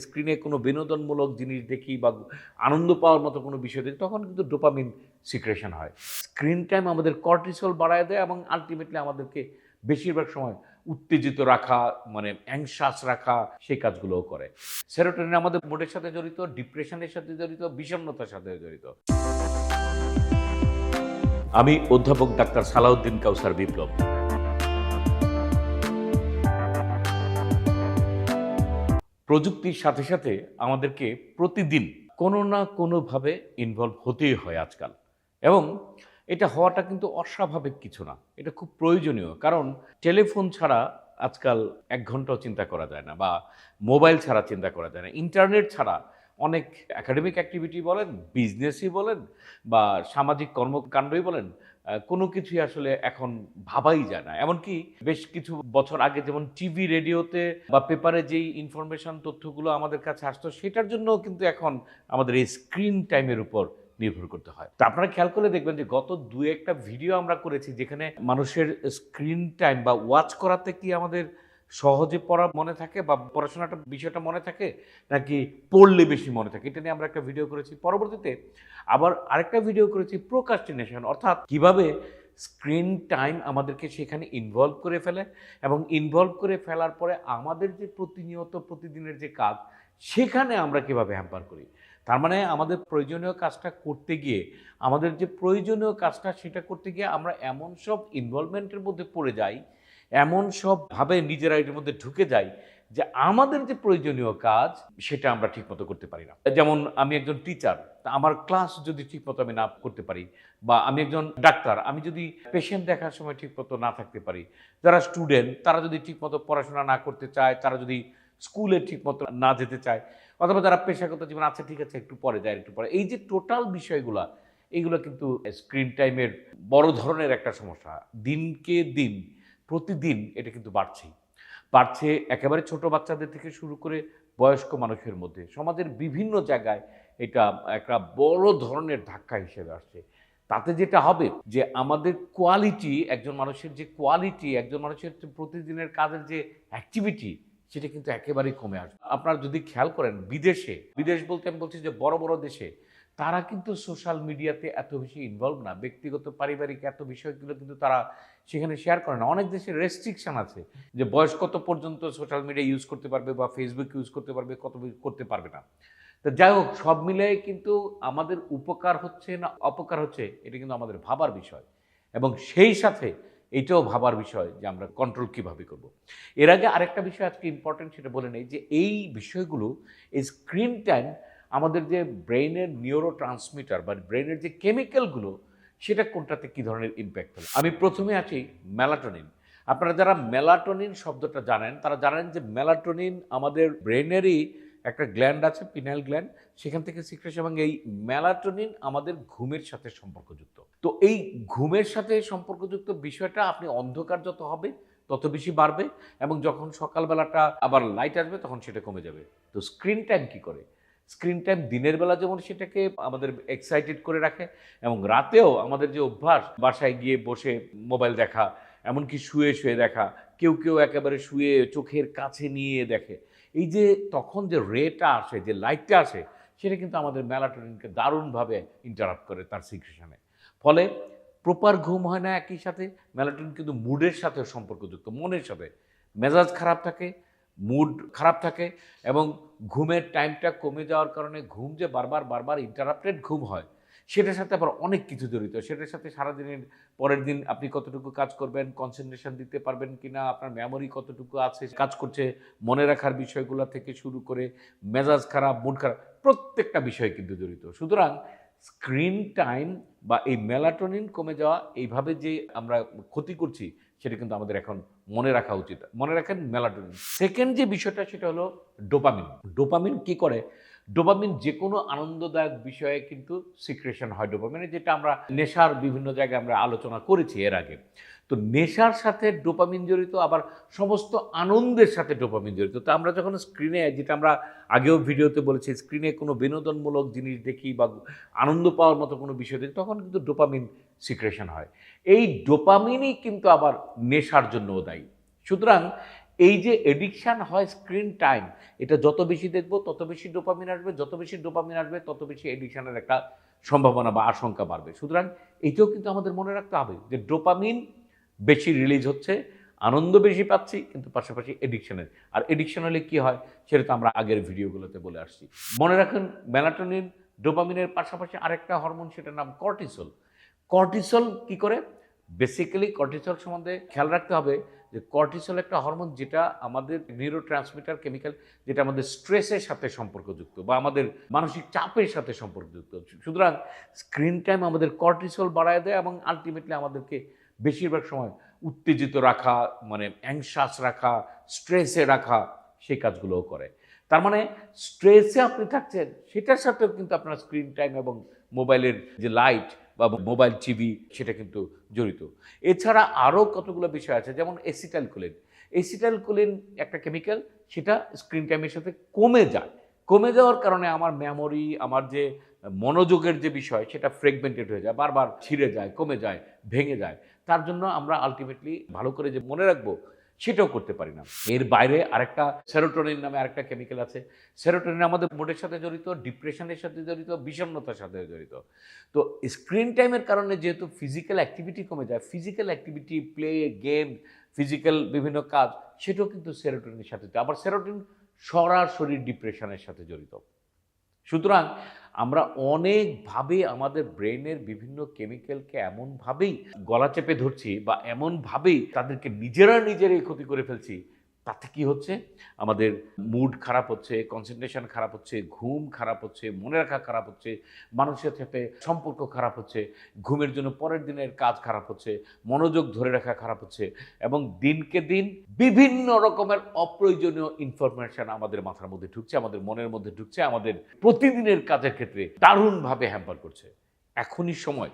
স্ক্রিনে কোনো বিনোদনমূলক জিনিস দেখি বা আনন্দ পাওয়ার মতো কোনো বিষয় দেখি, তখন কিন্তু ডোপামিন সিক্রেশন হয়। স্ক্রিন টাইম আমাদের কর্টিসল বাড়ায় দেয় এবং আলটিমেটলি আমাদেরকে বেশিরভাগ সময় উত্তেজিত রাখা মানে অ্যাংশাস রাখা, সেই কাজগুলোও করে। সেরোটোনিন আমাদের মুডের সাথে জড়িত ডিপ্রেশনের সাথে জড়িত, বিষণ্ণতার সাথে জড়িত। আমি অধ্যাপক ডাক্তার সালাউদ্দিন কাউসার বিপ্লব। প্রযুক্তির সাথে সাথে আমাদেরকে প্রতিদিন কোনো না কোনোভাবে ইনভলভ হতেই হয় আজকাল। এবং এটা হওয়াটা কিন্তু অস্বাভাবিক কিছু না, এটা খুব প্রয়োজনীয়। কারণ টেলিফোন ছাড়া আজকাল এক ঘন্টাও চিন্তা করা যায় না বা মোবাইল ছাড়া চিন্তা করা যায় না। ইন্টারনেট ছাড়া অনেক একাডেমিক অ্যাক্টিভিটি বলেন বিজনেসই বলেন বা সামাজিক কর্মকাণ্ডই বলেন কোনো কিছুই আসলে এখন ভাবাই যায় না। এমনকি বেশ কিছু বছর আগে যেমন টিভি, রেডিওতে বা পেপারে যেই ইনফরমেশন তথ্যগুলো আমাদের কাছে আসতো, সেটার জন্য কিন্তু এখন আমাদের এই স্ক্রিন টাইমের উপর নির্ভর করতে হয়। তা আপনারা খেয়াল করলে দেখবেন যে গত দু একটা ভিডিও আমরা করেছি, যেখানে মানুষের স্ক্রিন টাইম বা ওয়াচ করাতে কি আমাদের সহজে পড়া মনে থাকে বা পড়াশোনাটা বিষয়টা মনে থাকে নাকি পড়লে বেশি মনে থাকে? এটা নিয়ে আমরা একটা ভিডিও করেছি। পরবর্তীতে আবার আরেকটা ভিডিও করেছি প্রোকাস্টিনেশন অর্থাৎ কীভাবে স্ক্রিন টাইম আমাদেরকে সেখানে ইনভলভ করে ফেলে এবং ইনভলভ করে ফেলার পরে আমাদের যে প্রতিনিয়ত প্রতিদিনের যে কাজ, সেখানে আমরা কীভাবে হ্যাম্পার করি? তার মানে আমাদের প্রয়োজনীয় কাজটা করতে গিয়ে, আমাদের যে প্রয়োজনীয় কাজটা সেটা করতে গিয়ে আমরা এমন সব ইনভলভমেন্টের মধ্যে পড়ে যাই এমন সবভাবে নিজেরা এটার মধ্যে ঢুকে যাই যে আমাদের যে প্রয়োজনীয় কাজ, সেটা আমরা ঠিকমতো করতে পারি না। যেমন আমি একজন টিচার তা আমার ক্লাস যদি ঠিকমতো আমি না করতে পারি বা আমি একজন ডাক্তার, আমি যদি পেশেন্ট দেখার সময় ঠিকমতো না থাকতে পারি, যারা স্টুডেন্ট তারা যদি ঠিকমতো পড়াশোনা না করতে চায়, তারা যদি স্কুলে ঠিকমতো না যেতে চায়, অথবা যারা পেশাগত জীবন আছে ঠিক আছে, একটু পরে যায় একটু পরে, এই যে টোটাল বিষয়গুলা এইগুলো কিন্তু স্ক্রিন টাইমের বড় ধরনের একটা সমস্যা। দিনকে দিন প্রতিদিন এটা কিন্তু বাড়ছেই। বাড়ছে একেবারে ছোট বাচ্চাদের থেকে শুরু করে বয়স্ক মানুষের মধ্যে। সমাজের বিভিন্ন জায়গায় এটা একটা বড় ধরনের ধাক্কা হিসেবে আসছে। তাতে যেটা হবে যে আমাদের কোয়ালিটি একজন মানুষের যে কোয়ালিটি একজন মানুষের প্রতিদিনের কাজের যে অ্যাক্টিভিটি সেটা কিন্তু একেবারেই কমে আসবে আপনারা যদি খেয়াল করেন বিদেশে, বিদেশ বলতে আমি বলছি যে বড় বড় দেশে তারা কিন্তু সোশ্যাল মিডিয়াতে এত বেশি ইনভলভ না। ব্যক্তিগত, পারিবারিক এত বিষয়গুলো কিন্তু তারা সেখানে শেয়ার করে না। অনেক দেশে রেস্ট্রিকশন আছে যে বয়স কত পর্যন্ত সোশ্যাল মিডিয়া ইউজ করতে পারবে বা ফেসবুক ইউজ করতে পারবে, কত করতে পারবে না। তো যাই হোক, সব মিলে কিন্তু আমাদের উপকার হচ্ছে না অপকার হচ্ছে, এটা কিন্তু আমাদের ভাবার বিষয়। এবং সেই সাথে এটাও ভাবার বিষয় যে আমরা কন্ট্রোল কীভাবে করব। এর আগে আরেকটা বিষয় আজকে ইম্পর্টেন্ট সেটা বলে নেই যে এই বিষয়গুলো এই স্ক্রিন টাইম আমাদের যে ব্রেইনের নিউরো ট্রান্সমিটার বা ব্রেইনের যে কেমিক্যালগুলো সেটা কোনটাতে কী ধরনের ইম্প্যাক্ট ফেলে আমি প্রথমে আছি মেলাটোনিন আপনারা যারা মেলাটোনিন শব্দটা জানেন, তারা জানেন যে মেলাটোনিন আমাদের ব্রেনেরই একটা গ্ল্যান্ড আছে পিনাল গ্ল্যান্ড সেখান থেকে সিক্রেশন এবং এই মেলাটোনিন আমাদের ঘুমের সাথে সম্পর্কযুক্ত। তো এই ঘুমের সাথে সম্পর্কযুক্ত বিষয়টা আপনি অন্ধকার যত হবে, তত বেশি বাড়বে এবং যখন সকালবেলাটা আবার লাইট আসবে, তখন সেটা কমে যাবে। তো স্ক্রিন টাইম কী করে? স্ক্রিন টাইম দিনের বেলা যেমন সেটাকে আমাদের এক্সাইটেড করে রাখে এবং রাতেও আমাদের যে অভ্যাস, বাসায় গিয়ে বসে মোবাইল দেখা, এমনকি শুয়ে শুয়ে দেখা, কেউ কেউ একেবারে শুয়ে চোখের কাছে নিয়ে দেখে, এই যে তখন যে রেটা আসে, যে লাইটটা আসে, সেটা কিন্তু আমাদের মেলাটোনিনকে দারুণভাবে ইন্টারাপ্ট করে তার সিক্রেশনে ফলে প্রপার ঘুম হয় না একই সাথে মেলাটোনিন কিন্তু মুডের সাথে সম্পর্কযুক্ত, মনের সাথে। মেজাজ খারাপ থাকে মুড খারাপ থাকে এবং ঘুমের টাইমটা কমে যাওয়ার কারণে ঘুম যে বারবার বারবার ইন্টারাপ্টেড ঘুম হয়, সেটার সাথে আবার অনেক কিছু জড়িত। সেটার সাথে সারাদিনের পরের দিন আপনি কতটুকু কাজ করবেন কনসেন্ট্রেশন দিতে পারবেন কি না আপনার মেমোরি কতটুকু আছে, কাজ করছে মনে রাখার বিষয়গুলো থেকে শুরু করে মেজাজ খারাপ মুড খারাপ, প্রত্যেকটা বিষয় কিন্তু জড়িত। সুতরাং স্ক্রিন টাইম বা এই মেলাটোনিন কমে যাওয়া, এইভাবে যে আমরা ক্ষতি করছি, সেটা কিন্তু আমাদের এখন মনে রাখা উচিত। মনে রাখেন মেলাটোনিন। সেকেন্ড যে বিষয়টা, সেটা হলো ডোপামিন। ডোপামিন কি করে? ডোপামিন যে কোনো আনন্দদায়ক বিষয়ে কিন্তু সিক্রেশন হয়। ডোপামিনে যেটা আমরা নেশার বিভিন্ন জায়গায় আমরা আলোচনা করেছি এর আগে। তো নেশার সাথে ডোপামিন জড়িত, আবার সমস্ত আনন্দের সাথে ডোপামিন জড়িত। তো আমরা যখন স্ক্রিনে যেটা আমরা আগেও ভিডিওতে বলেছি স্ক্রিনে কোনো বিনোদনমূলক জিনিস দেখি বা আনন্দ পাওয়ার মতো কোনো বিষয় দেখি, তখন কিন্তু ডোপামিন সিক্রেশন হয়। এই ডোপামিনই কিন্তু আবার নেশার জন্যও দায়ী। সুতরাং এই যে এডিকশান হয় স্ক্রিন টাইম এটা যত বেশি দেখব, তত বেশি ডোপামিন আসবে, যত বেশি ডোপামিন আসবে, তত বেশি এডিকশানের একটা সম্ভাবনা বা আশঙ্কা বাড়বে। সুতরাং এইটাও কিন্তু আমাদের মনে রাখতে হবে যে ডোপামিন বেশি রিলিজ হচ্ছে, আনন্দ বেশি পাচ্ছি, কিন্তু পাশাপাশি এডিকশনের আর এডিকশন হলে কী হয়, সেটা তো আমরা আগের ভিডিওগুলোতে বলে আসছি। মনে রাখুন মেলাটোনিন ডোপামিনের পাশাপাশি আরেকটা হরমোন সেটার নাম কর্টিসল কর্টিসল কি করে? বেসিক্যালি কর্টিসল সম্বন্ধে খেয়াল রাখতে হবে যে কর্টিসল একটা হরমোন যেটা আমাদের নিউরো ট্রান্সমিটার কেমিক্যাল যেটা আমাদের স্ট্রেসের সাথে সম্পর্কযুক্ত বা আমাদের মানসিক চাপের সাথে সম্পর্কযুক্ত। সুতরাং স্ক্রিন টাইম আমাদের কর্টিসল বাড়ায় দেয় এবং আলটিমেটলি আমাদেরকে বেশিরভাগ সময় উত্তেজিত রাখা মানে অ্যাংশাস রাখা স্ট্রেসে রাখা, সেই কাজগুলোও করে। তার মানে স্ট্রেসে আপনি থাকছেন, সেটার সাথেও কিন্তু আপনার স্ক্রিন টাইম এবং মোবাইলের যে লাইট বা মোবাইল টিভি সেটা কিন্তু জড়িত। এছাড়া আরও কতগুলো বিষয় আছে, যেমন এসিটাইল কোলিন এসিটাইল কোলিন একটা কেমিক্যাল সেটা স্ক্রিন টাইমের সাথে কমে যায়। কমে যাওয়ার কারণে আমার মেমোরি আমার যে মনোযোগের যে বিষয়, সেটা ফ্রেগমেন্টেড হয়ে যায়, বারবার ছিঁড়ে যায়, কমে যায়, ভেঙে যায়। তার জন্য আমরা আলটিমেটলি ভালো করে যে মনে রাখব, সেটাও করতে পারি না। এর বাইরে আরেকটা সেরোটোনিন নামে আরেকটা কেমিক্যাল আছে। সেরোটোনিন আমাদের মুডের সাথে জড়িত ডিপ্রেশনের সাথে জড়িত, বিষণ্ণতার সাথে জড়িত। তো স্ক্রিন টাইমের কারণে যেহেতু ফিজিক্যাল অ্যাক্টিভিটি কমে যায় physical activity play game physical বিভিন্ন কাজ, সেটাও কিন্তু সেরোটোনিনের সাথে। আবার সেরোটোনিন সরাসরি ডিপ্রেশনের সাথে জড়িত। সুতরাং আমরা অনেকভাবে আমাদের ব্রেনের বিভিন্ন কেমিক্যালকে এমনভাবেই গলা চেপে ধরছি বা এমনভাবেই তাদেরকে নিজেরা নিজেরাই ক্ষতি করে ফেলছি তাতে কি হচ্ছে? আমাদের মুড খারাপ হচ্ছে কনসেন্ট্রেশন খারাপ হচ্ছে, ঘুম খারাপ হচ্ছে, মনে রাখা খারাপ হচ্ছে, মানুষের সাথে সম্পর্ক খারাপ হচ্ছে, ঘুমের জন্য পরের দিনের কাজ খারাপ হচ্ছে, মনোযোগ ধরে রাখা খারাপ হচ্ছে এবং দিনকে দিন বিভিন্ন রকমের অপ্রয়োজনীয় ইনফরমেশন আমাদের মাথার মধ্যে ঢুকছে, আমাদের মনের মধ্যে ঢুকছে, আমাদের প্রতিদিনের কাজের ক্ষেত্রে দারুণভাবে হ্যাম্পার করছে। এখনই সময়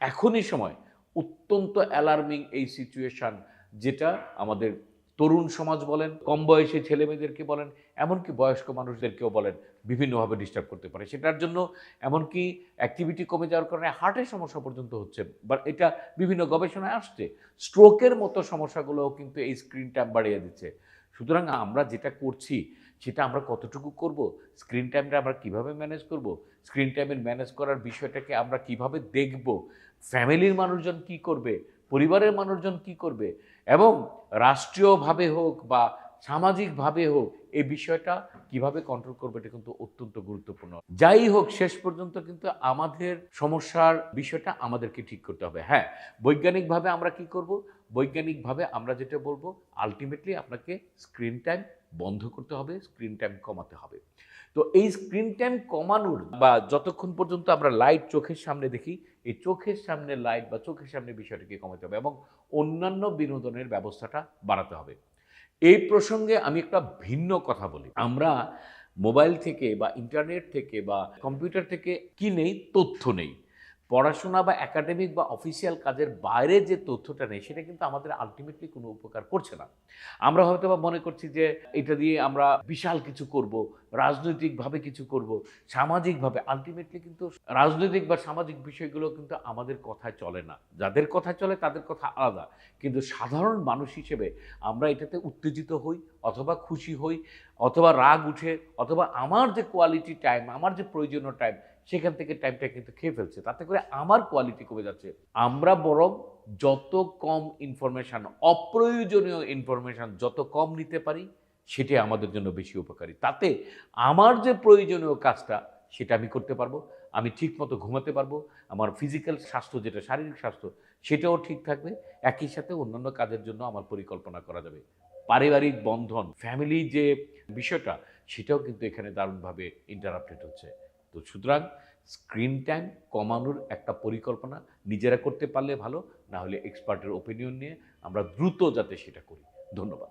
এখনই সময়, অত্যন্ত অ্যালার্মিং এই সিচুয়েশান যেটা আমাদের তরুণ সমাজ বলেন, কম বয়সী ছেলে মেয়েদেরকে বলেন, এমনকি বয়স্ক মানুষদেরকেও বলেন, বিভিন্নভাবে ডিস্টার্ব করতে পারে। সেটার জন্য এমনকি অ্যাক্টিভিটি কমে যাওয়ার কারণে হার্টের সমস্যা পর্যন্ত হচ্ছে। বাট এটা বিভিন্ন গবেষণায় আসছে। স্ট্রোকের মতো সমস্যাগুলোও কিন্তু এই স্ক্রিন টাইম বাড়িয়ে দিচ্ছে। সুতরাং আমরা যেটা করছি, সেটা আমরা কতটুকু করব? স্ক্রিন টাইমটা আমরা কীভাবে ম্যানেজ করব? স্ক্রিন টাইমের ম্যানেজ করার বিষয়টাকে আমরা কীভাবে দেখব? ফ্যামিলির মানুষজন কি করবে? পরিবারের মানুষজন কি করবে? এবং রাষ্ট্রীয়ভাবে হোক বা সামাজিকভাবে হোক, এই বিষয়টা কীভাবে কন্ট্রোল করবে এটা কিন্তু অত্যন্ত গুরুত্বপূর্ণ। যাই হোক, শেষ পর্যন্ত কিন্তু আমাদের সমস্যার বিষয়টা আমাদেরকে ঠিক করতে হবে। হ্যাঁ বৈজ্ঞানিকভাবে আমরা কি করব? বৈজ্ঞানিকভাবে আমরা যেটা বলব আলটিমেটলি আপনাকে স্ক্রিন টাইম বন্ধ করতে হবে স্ক্রিন টাইম কমাতে হবে। তো এই স্ক্রিন টাইম কমানোর বা যতক্ষণ পর্যন্ত আমরা লাইট চোখের সামনে দেখি, এই চোখের সামনে লাইট বা চোখের সামনে বিষয়টাকে কমাতে হবে এবং অন্যান্য বিনোদনের ব্যবস্থাটা বাড়াতে হবে। এই প্রসঙ্গে আমি একটা ভিন্ন কথা বলি। আমরা মোবাইল থেকে বা ইন্টারনেট থেকে বা কম্পিউটার থেকে কি নেই? তথ্য নেই। পড়াশোনা বা একাডেমিক বা অফিসিয়াল কাজের বাইরে যে তথ্যটা নেই, সেটা কিন্তু আমাদের আলটিমেটলি কোনো উপকার করছে না। আমরা হয়তো বা মনে করছি যে এটা দিয়ে আমরা বিশাল কিছু করব রাজনৈতিকভাবে কিছু করব, সামাজিকভাবে। আলটিমেটলি কিন্তু রাজনৈতিক বা সামাজিক বিষয়গুলো কিন্তু আমাদের কথায় চলে না। যাদের কথায় চলে তাদের কথা আলাদা। কিন্তু সাধারণ মানুষ হিসেবে আমরা এটাতে উত্তেজিত হই অথবা খুশি হই অথবা রাগ উঠে অথবা আমার যে কোয়ালিটি টাইম আমার যে প্রয়োজনীয় টাইম সেখান থেকে টাইমটা কিন্তু খেয়ে ফেলছে। তাতে করে আমার কোয়ালিটি কমে যাচ্ছে। আমরা বরং যত কম ইনফরমেশান অপ্রয়োজনীয় ইনফরমেশান যত কম নিতে পারি সেটাই আমাদের জন্য বেশি উপকারী। তাতে আমার যে প্রয়োজনীয় কাজটা, সেটা আমি করতে পারব, আমি ঠিক মতো ঘুমাতে পারব, আমার ফিজিক্যাল স্বাস্থ্য যেটা, শারীরিক স্বাস্থ্য, সেটাও ঠিক থাকবে। একই সাথে অন্যান্য কাজের জন্য আমার পরিকল্পনা করা যাবে। পারিবারিক বন্ধন ফ্যামিলি যে বিষয়টা, সেটাও কিন্তু এখানে দারুণভাবে ইন্টারাপ্টেড হচ্ছে। তো সুতরাং স্ক্রিন টাইম কমানোর একটা পরিকল্পনা নিজেরা করতে পারলে ভালো, না হলে এক্সপার্টের ওপিনিয়ন নিয়ে আমরা দ্রুত যাতে সেটা করি। ধন্যবাদ।